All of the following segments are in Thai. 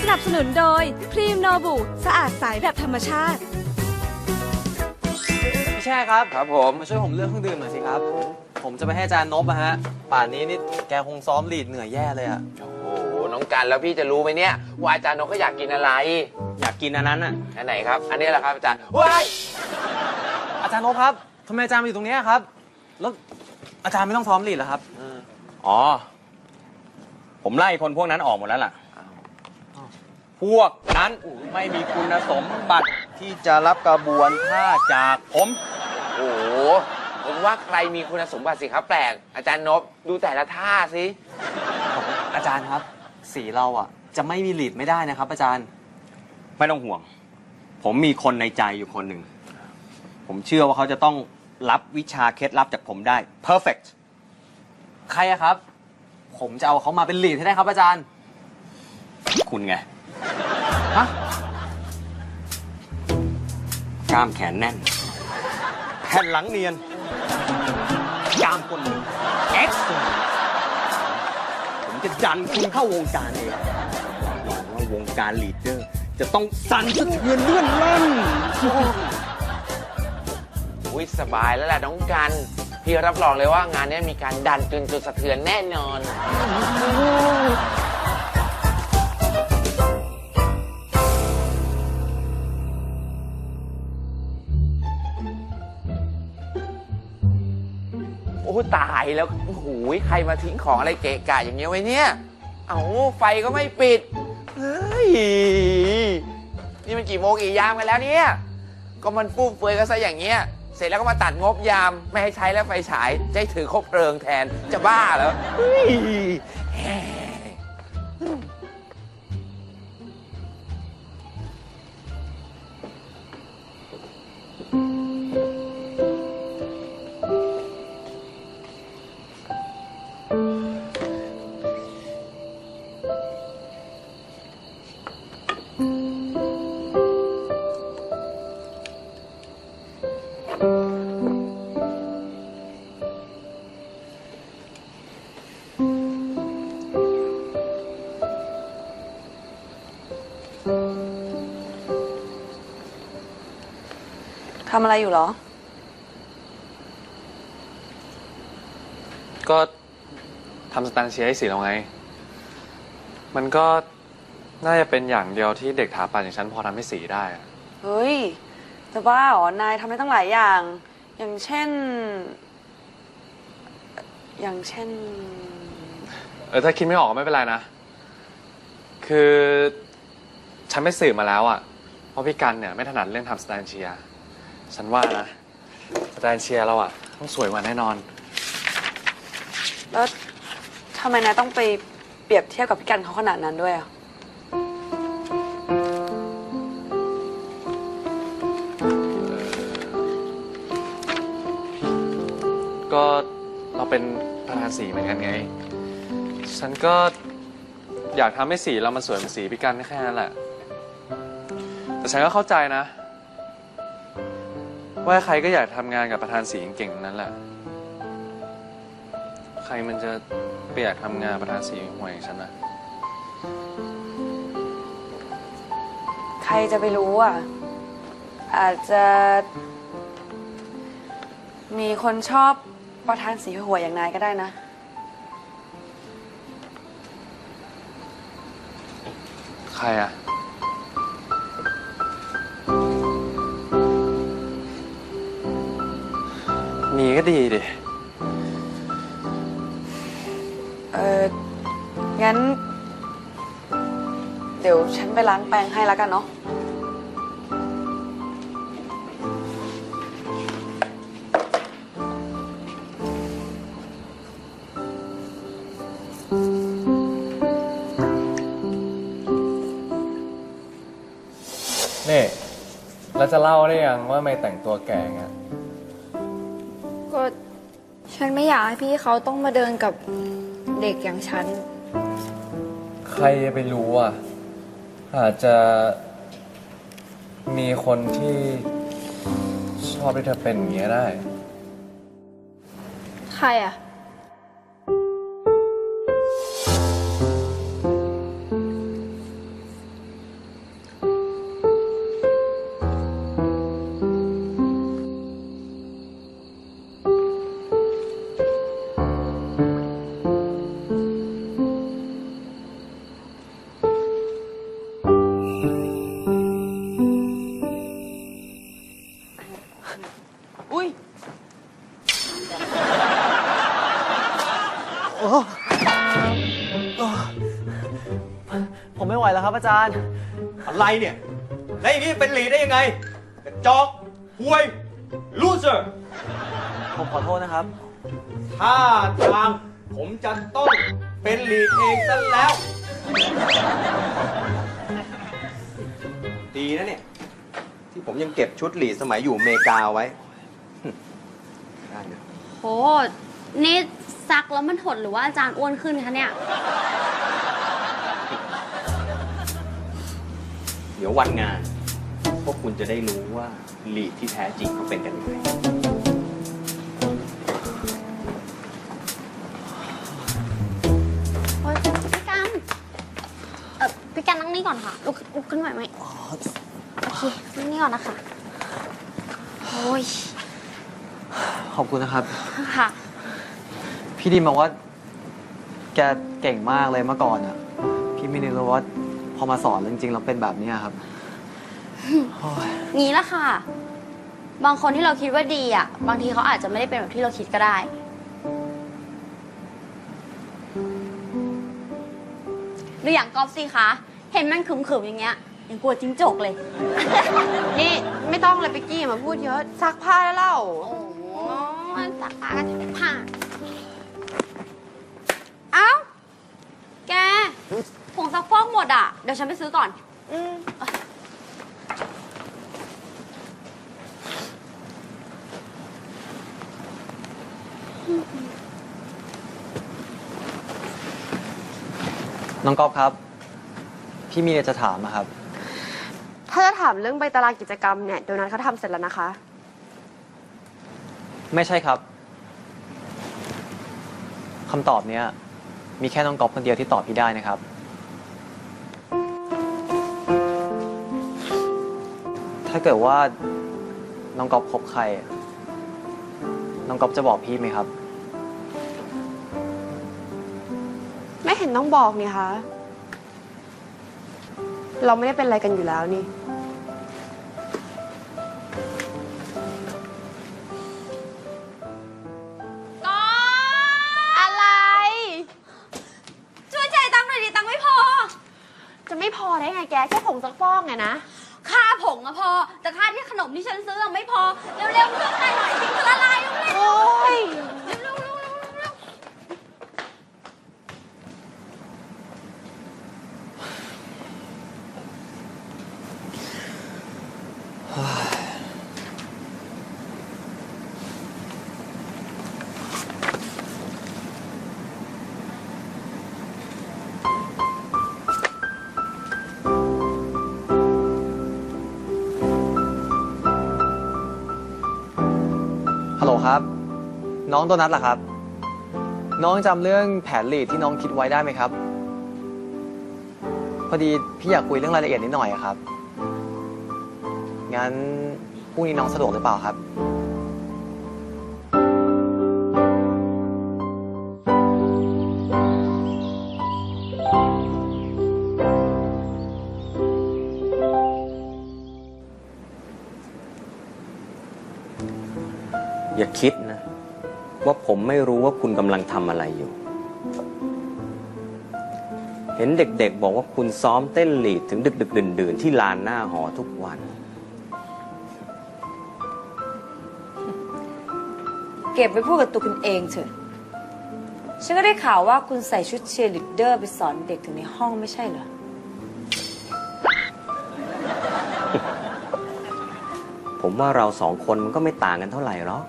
สนับสนุนโดยครีมโนบุ สะอาดใสแบบธรรมชาติ พี่แช่ครับ ครับผม มาช่วยผมเลือกเครื่องดื่มหน่อยสิครับ ผมจะไปให้อาจารย์นบอะฮะ ป่านนี้นี่แกคงซ้อมลีดเหนื่อยแย่เลยอะโอ้โห น้องกันแล้วพี่จะรู้ไหมเนี่ย ว่าอาจารย์นกก็อยากกินอะไร อยากกินอันนั้นอะอันไหนครับ อันนี้แหละครับอาจารย์ว้ายอาจารย์นบครับทำไมอาจารย์มาอยู่ตรงเนี้ยครับ แล้วอาจารย์ไม่ต้องซ้อมลีดเหรอครับ อ๋อ ผมไล่คนพวกนั้นออกหมดแล้วล่ะ พวกนั้นไม่มีคุณสมบัติที่จะรับกระบวนท่าจากผม โอ้โห ผมว่าใครมีคุณสมบัติสิครับแปลก อาจารย์นบดูแต่ละท่าสิ อาจารย์ครับ สีเราอะจะไม่มีลีดไม่ได้นะครับ อาจารย์ ไม่ต้องห่วง ผมมีคนในใจอยู่คนหนึ่ง ผมเชื่อว่าเขาจะต้องรับวิชาเคล็ดลับจากผมได้ perfect ใครอะครับ ผมจะเอาเขามาเป็นลีดให้ได้ครับอาจารย์ คุณไง ฮะ กล้ามแขนแน่น แผ่นหลังเนียนกล้ามคนหนึ่ง excellent ผมจะดันคุณเข้าวงการเองหวังว่าวงการลีดเดอร์ จะต้องสั่นสะเทือนเลื่อนลั่น อุ้ยสบายแล้วแหละน้องกัน พี่รับรองเลยว่างานนี้มีการดันจนจนสะเทือนแน่นอน โอ้ตายแล้วโอ้โหใครมาทิ้งของอะไรเกะกะอย่างเงี้ยไว้เนี่ย เอาไฟก็ไม่ปิด เฮ้ย นี่มันกี่โมงกี่ยามกันแล้วเนี่ย ก็มันฟุ่มเฟือยก็ซะอย่างเงี้ย เสร็จแล้วก็มาตัดงบยามไม่ให้ใช้แล้วไฟฉายจะให้ถือคบเพลิงแทนจะบ้าเหรอเฮ้ย ทำอะไรอยู่เหรอ ก็ทำสแตนเชียร์ให้สีเราไง มันก็น่าจะเป็นอย่างเดียวที่เด็กถาปัดอย่างฉันพอทำให้สีได้อะเฮ้ยจะบ้าเหรอ นายทำได้ตั้งหลายอย่าง อย่างเช่น อย่างเช่น เออถ้าคิดไม่ออกก็ไม่เป็นไรนะ คือฉันไม่สืบมาแล้วอะเพราะพี่กันเนี่ยไม่ถนัดเรื่องทำสแตนเชียร์ ฉันว่านะสแตนเชียร์เราอะต้องสวยกว่าแน่นอน แล้วทำไมนายต้องไปเปรียบเทียบกับพี่กันเขาขนาดนั้นด้วยอะ ก็เราเป็นประธานสีเหมือนกันไง ฉันก็อยากทำให้สีเรามันสวยเหมือนสีพี่กันแค่นั้นแหละ แต่ฉันก็เข้าใจนะ ว่าใครก็อยากทำงานกับประธานสีเก่งๆทั้งนั้นแหละ ใครมันจะไปอยากทำงานประธานสีห่วยอย่างฉันนะใครจะไปรู้อะ อาจจะ มีคนชอบประธานสีหัวยอย่างนายก็ได้นะ ใครอะ มีก็ดีดิ เอองั้น เดี๋ยวฉันไปล้างแปรงให้แล้วกันเนาะ นี่ แล้วจะเล่าได้ยังว่าไม่แต่งตัวแก่เงี้ยก็ ฉันไม่อยากให้พี่เขาต้องมาเดินกับเด็กอย่างฉัน ใครจะไปรู้อะ อาจจะมีคนที่ชอบที่เธอเป็นอย่างเงี้ยได้ ใครอะ ผมไม่ไหวแล้วครับอาจารย์ อะไรเนี่ยแล้วอย่างนี้เป็นหลีได้ยังไงกระจอกห่วยลูเซอร์ ผมขอโทษนะครับ ถ้าทางผมจะต้องเป็นหลีดเองซะแล้ว ดีนะเนี่ย ที่ผมยังเก็บชุดหลีดสมัยอยู่เมกาไว้ได้เนี่ย โห นี่ซักแล้วมันหดหรือว่าอาจารย์อ้วนขึ้นคะเนี่ย เดี๋ยววันงาน พวกคุณจะได้รู้ว่าลีดที่แท้จริงเขาเป็นกันยังไงโอ๊ยพี่กันเออพี่กันนั่งนี่ก่อนค่ะลุกลุกขึ้นไหวไหมโอเคนั่งนี่ก่อนนะคะ โอ้ยขอบคุณนะครับ ค่ะ พี่ดีมบอกว่า แกเก่งมากเลยเมื่อก่อนอะพี่ไม่นึกเลยว่าพอมาสอนแล้วจริงๆเราเป็นแบบนี้ครับโอ้ยงี้ละค่ะ บางคนที่เราคิดว่าดีอะ บางทีเขาอาจจะไม่ได้เป็นแบบที่เราคิดก็ได้ ดูอย่างกอล์ฟสิคะ เห็นมันขึมๆอย่างเงี้ยยังกลัวจิ้งจกเลย นี่ไม่ต้องเลยไปกี้อย่ามาพูดเยอะซักผ้าแล้วเล่า โอ้ยสักผ้าก็จะผ้า เอ้า แก ผงซักฟอกหมดอะ เดี๋ยวฉันไปซื้อก่อน อืมน้องก๊อฟครับ พี่มีอะไรจะถามอะครับ ถ้าจะถามเรื่องใบตารางกิจกรรมเนี่ยโดนัทเขาทำเสร็จแล้วนะคะ ไม่ใช่ครับคำตอบเนี้ย มีแค่น้องก๊อฟคนเดียวที่ตอบพี่ได้นะครับ ถ้าเกิดว่าน้องก๊อฟคบใคร น้องก๊อฟจะบอกพี่ไหมครับ ไม่เห็นต้องบอกนี่คะ เราไม่ได้เป็นอะไรกันอยู่แล้วนี่ นะ ฮัลโหลครับ น้องโดนัทเหรอครับ น้องจำเรื่องแผนลีดที่น้องคิดไว้ได้ไหมครับ พอดีพี่อยากคุยเรื่องรายละเอียดนิดหน่อยอะครับ งั้นพรุ่งนี้น้องสะดวกหรือเปล่าครับ อย่าคิดนะ ว่าผมไม่รู้ว่าคุณกำลังทำอะไรอยู่ เห็นเด็กๆบอกว่าคุณซ้อมเต้นลีดถึงดึกๆดื่นๆ ที่ลานหน้าหอทุกวัน เก็บไว้พูดกับตัวคุณเองเถอะ ฉันก็ได้ข่าวว่าคุณใส่ชุดเชียร์ลีดเดอร์ไปสอนเด็กถึงในห้องไม่ใช่เหรอ ผมว่าเราสองคนมันก็ไม่ต่างกันเท่าไหร่หรอก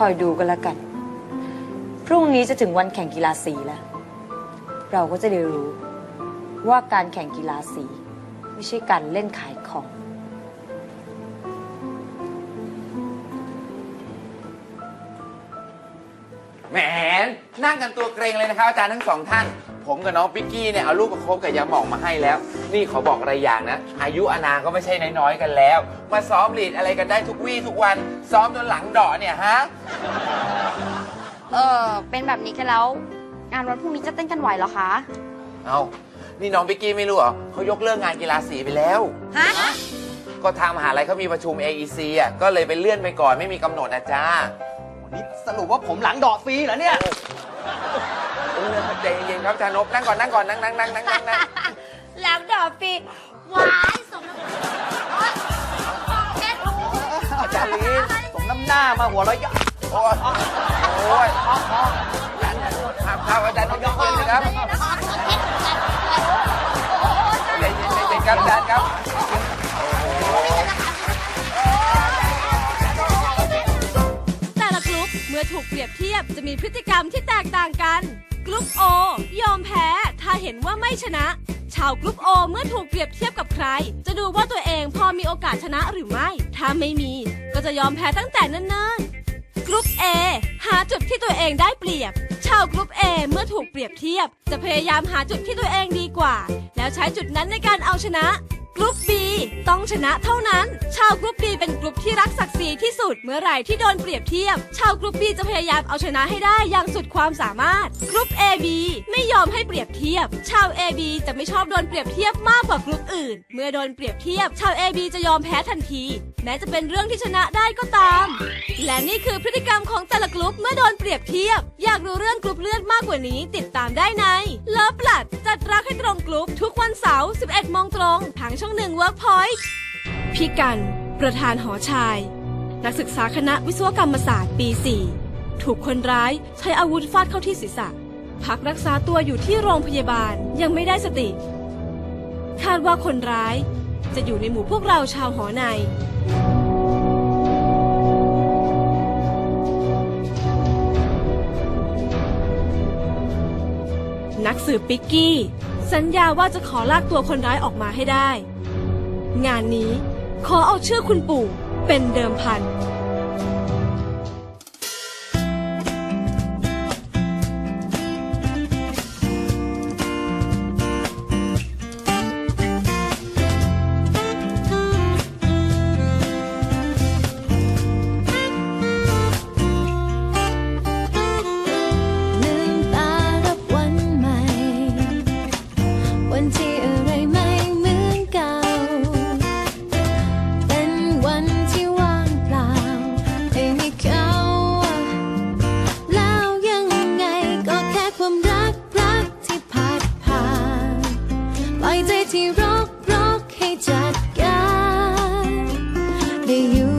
คอยดูกันแล้วกัน พรุ่งนี้จะถึงวันแข่งกีฬาสีแล้ว เราก็จะได้รู้ว่าการแข่งกีฬาสี ไม่ใช่การเล่นขายของ แหมนั่งกันตัวเกรงเลยนะครับอาจารย์ทั้งสองท่าน ผมกับน้องปิกกี้เนี่ยเอาลูกประคบกับยาหมองมาให้แล้ว นี่ขอบอกอะไรอย่างนะ อายุอานามก็ไม่ใช่น้อยๆกันแล้ว มาซ้อมลีดอะไรกันได้ทุกวี่ทุกวัน ซ้อมจนหลังเดาะเนี่ยฮะ เออเป็นแบบนี้กันแล้ว งานวันพรุ่งนี้จะเต้นกันไหวเหรอคะเอานี่น้องปิกกี้ไม่รู้เหรอเขายกเลิกงานกีฬาสีไปแล้ว ฮะก็ทางมหาลัยเขามีประชุม AEC อะ ก็เลยไปเลื่อนไปก่อนไม่มีกำหนดนะจ้า นี่สรุปว่าผมหลังดอกฟรีเหรอเนี่ยเออ ใจเย็นๆครับอาจารย์นบนั่งก่อนนั่งก่อนนั่งนั่งนั่งนั่งนั่งแล้วดอกปีหวายสมน้ำโอ๊ยเพชรอาจารย์ลีนสมน้ำหน้ามาหัวเราะเยะโอ้ยโอ้ยครับครับอาจารย์นบยกมือครับใจเย็นใจเย็นครับอาจารย์ครับแต่ละกลุ่มเมื่อถูกเปรียบเทียบจะมีพฤติกรรมที่แตกต่างกัน โอ ยอมแพ้ ถ้าเห็นว่าไม่ชนะ ชาวกลุ่มโอเมื่อถูกเปรียบเทียบกับใคร จะดูว่าตัวเองพอมีโอกาสชนะหรือไม่ ถ้าไม่มี ก็จะยอมแพ้ตั้งแต่เนิ่นๆกลุ่ม A หาจุดที่ตัวเองได้เปรียบ ชาวกลุ่ม A เมื่อถูกเปรียบเทียบ จะพยายามหาจุดที่ตัวเองดีกว่า แล้วใช้จุดนั้นในการเอาชนะ กลุ่ม B ต้องชนะเท่านั้น ชาวกลุ่ม B เป็นกลุ่มที่รักศักดิ์ศรีที่สุดเมื่อไหร่ที่โดนเปรียบเทียบ ชาวกลุ่ม B จะพยายามเอาชนะให้ได้อย่างสุดความสามารถกลุ่ม AB ไม่ยอมให้เปรียบเทียบ ชาว AB จะไม่ชอบโดนเปรียบเทียบมากกว่ากลุ่มอื่น เมื่อโดนเปรียบเทียบ ชาว AB จะยอมแพ้ทันที แม้จะเป็นเรื่องที่ชนะได้ก็ตาม และนี่คือพฤติกรรมของแต่ละกลุ่มเมื่อโดนเปรียบเทียบ อยากรู้เรื่องกลุ่มเลือดมากกว่านี้ ติดตามได้ในเลิฟบลัดจัด รักรงกลุ่มทุกวันเสาร์ 11 โมงตรง ทางช่องหนึ่งเวิร์กพอยต์พี่กัน ประธานหอชาย นักศึกษาคณะวิศวกรรมศาสตร์ปี 4 ถูกคนร้ายใช้อาวุธฟาดเข้าที่ศีรษะ พักรักษาตัวอยู่ที่โรงพยาบาลยังไม่ได้สติ คาดว่าคนร้าย จะอยู่ในหมู่พวกเราชาวหอใน นักสืบปิกกี้ สัญญาว่าจะขอลากตัวคนร้ายออกมาให้ได้ งานนี้ขอเอาชื่อคุณปู่เป็นเดิมพัน ได้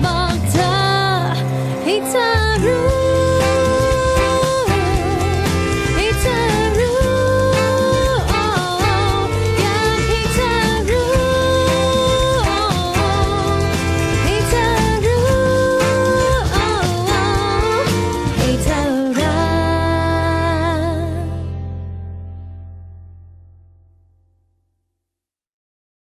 พร้อมเ